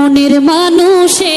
মনের মানুষে।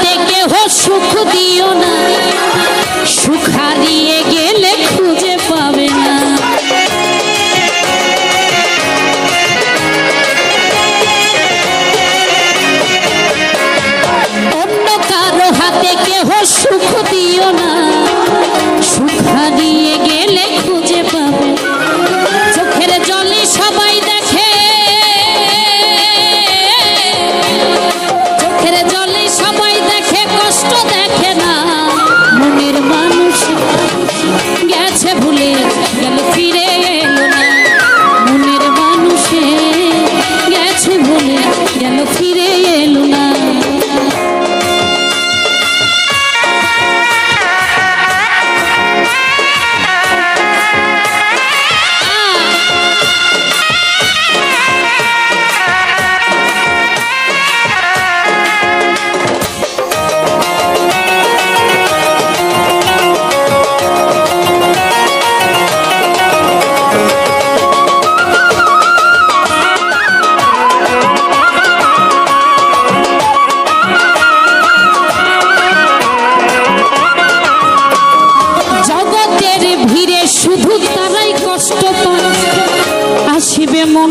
থেকে হো সুখ দিও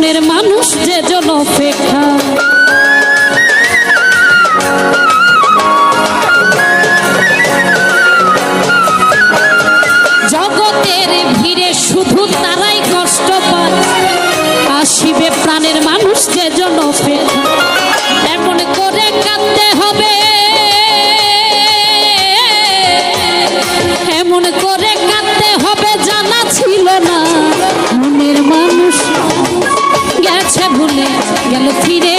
মনের মানুষ যে জন অপেক্ষা। জগতের ভিড়ে শুধু তারাই কষ্ট পায়। আসিবে প্রাণের মানুষ যে জন ফিরে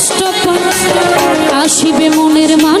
কষ্ট আসিবে মনের মান